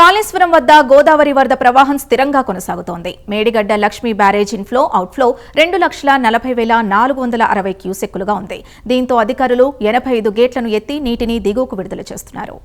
కాళేశ్వరం వద్ద గోదావరి వరద ప్రవాహం స్థిరంగా కొనసాగుతోంది. Medigadda Lakshmi barrage inflow outflow రెండు లక్షల నలభై వేల నాలుగు వందల అరవై క్యూసెక్కులుగా ఉంది. దీంతో అధికారులు ఎనభై ఐదు గేట్లను ఎత్తి నీటిని దిగువకు విడుదల చేస్తున్నారు.